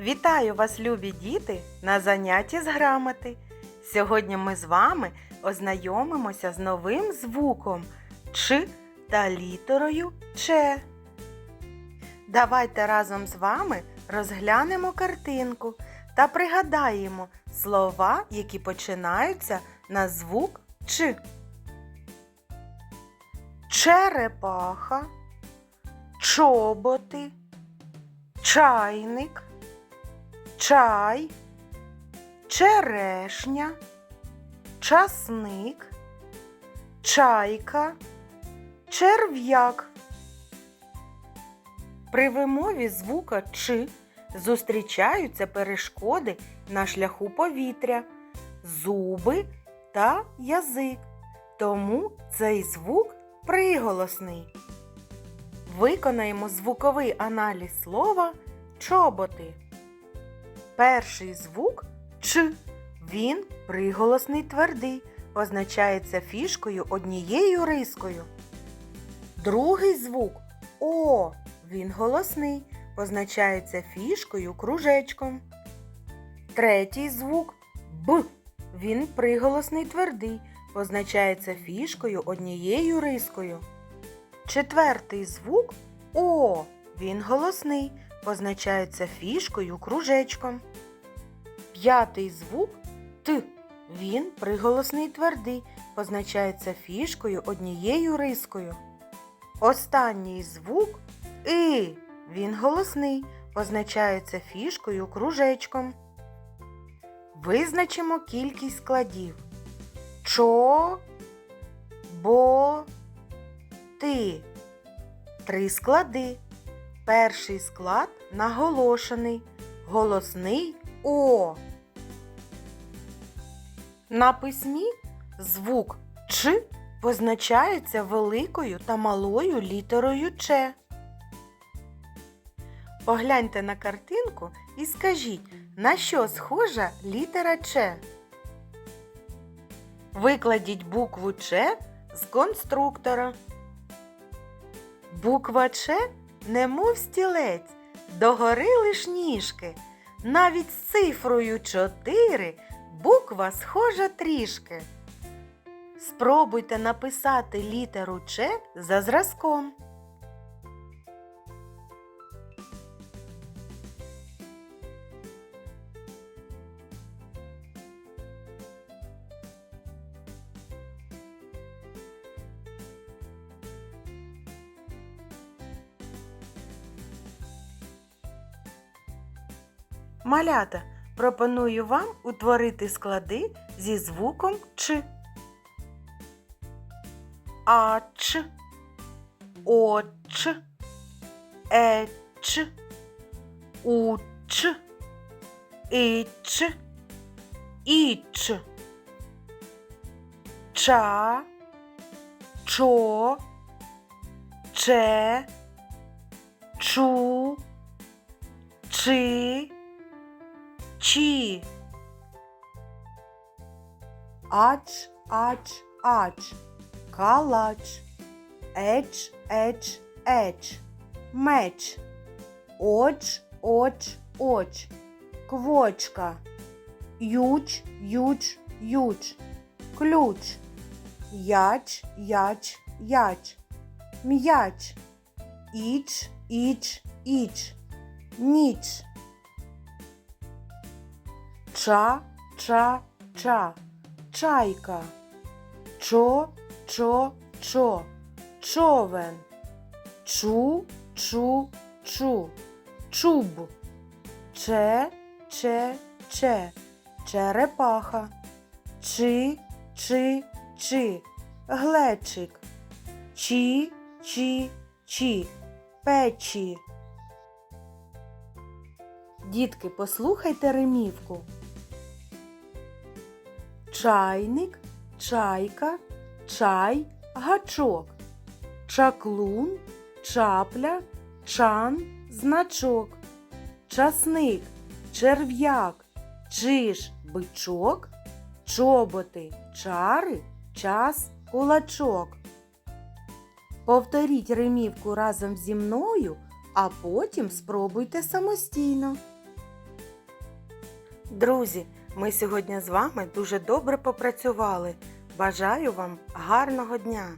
Вітаю вас, любі діти, на занятті з грамоти. Сьогодні ми з вами ознайомимося з новим звуком Ч та літерою Ч. Давайте разом з вами розглянемо картинку та пригадаємо слова, які починаються на звук Ч. Черепаха, чоботи, чайник, чай, черешня, часник, чайка, черв'як. При вимові звука Ч зустрічаються перешкоди на шляху повітря, зуби та язик. Тому цей звук приголосний. Виконаємо звуковий аналіз слова чоботи. Перший звук Ч. Він приголосний твердий, позначається фішкою однією рискою. Другий звук О. Він голосний, позначається фішкою кружечком. Третій звук Б. Він приголосний твердий, позначається фішкою однією рискою. Четвертий звук О. Він голосний, позначається фішкою кружечком. П'ятий звук Т. Він приголосний твердий, позначається фішкою однією рискою. Останній звук И. Він голосний, позначається фішкою кружечком. Визначимо кількість складів. Чо, бо, ти. Три склади. Перший склад наголошений, голосний О. На письмі звук Ч позначається великою та малою літерою Ч. Погляньте на картинку і скажіть, на що схожа літера Ч. Викладіть букву Ч з конструктора. Буква Ч немов стілець, догори лиш ніжки. Навіть з цифрою 4 буква схожа трішки. Спробуйте написати літеру Ч за зразком. Малята, пропоную вам утворити склади зі звуком Ч. Ач, оч, еч, уч, іч, іч, ча, чо, че, чу, чи, чі. Ач, ач, ач. Калач. Еч, еч, еч. Меч. Оч, оч, оч. Квочка. Юч, юч, юч. Ключ. Яч, яч, яч. М'яч. Іч, іч, іч. Ніч. Ча, ча, ча. Чайка. Чо, чо, чо. Човен. Чу, чу, чу. Чуб. Че, че, че. Черепаха. Чи, чи, чи. Глечик. Чі, чі, чі. Печі. Дітки, послухайте римівку. Чайник, чайка, чай, гачок. Чаклун, чапля, чан, значок. Часник, черв'як, чиж, бичок, чоботи, чари, час, кулачок. Повторіть римівку разом зі мною, а потім спробуйте самостійно. Друзі, ми сьогодні з вами дуже добре попрацювали. Бажаю вам гарного дня!